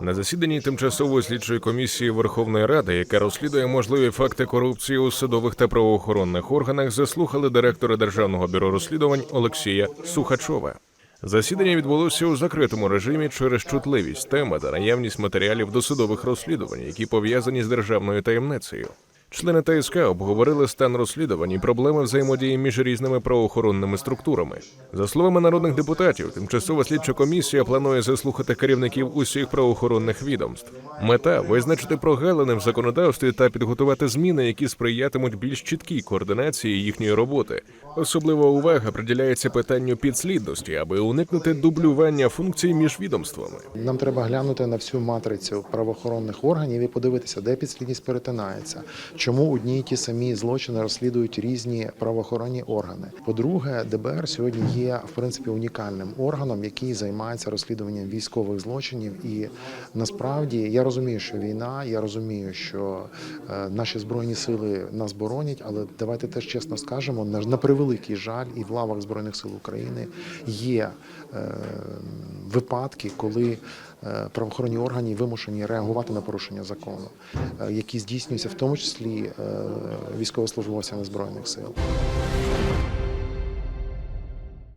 На засіданні тимчасової слідчої комісії Верховної Ради, яка розслідує можливі факти корупції у судових та правоохоронних органах, заслухали директора Державного бюро розслідувань Олексія Сухачова. Засідання відбулося у закритому режимі через чутливість теми та наявність матеріалів досудових розслідувань, які пов'язані з державною таємницею. Члени ТСК обговорили стан розслідувань і проблеми взаємодії між різними правоохоронними структурами. За словами народних депутатів, тимчасова слідча комісія планує заслухати керівників усіх правоохоронних відомств. Мета визначити прогалини в законодавстві та підготувати зміни, які сприятимуть більш чіткій координації їхньої роботи. Особлива увага приділяється питанню підслідності, аби уникнути дублювання функцій між відомствами. Нам треба глянути на всю матрицю правоохоронних органів і подивитися, де підслідність перетинається, чому одні й ті самі злочини розслідують різні правоохоронні органи. По-друге, ДБР сьогодні є в принципі унікальним органом, який займається розслідуванням військових злочинів. І насправді я розумію, що війна, я розумію, що е, наші збройні сили нас боронять, але давайте теж чесно скажемо, на, превеликий жаль, і в лавах збройних сил України є е, випадки, коли е, правоохоронні органи вимушені реагувати на порушення закону, які здійснюються в тому числі е, військовослужбовцями збройних сил.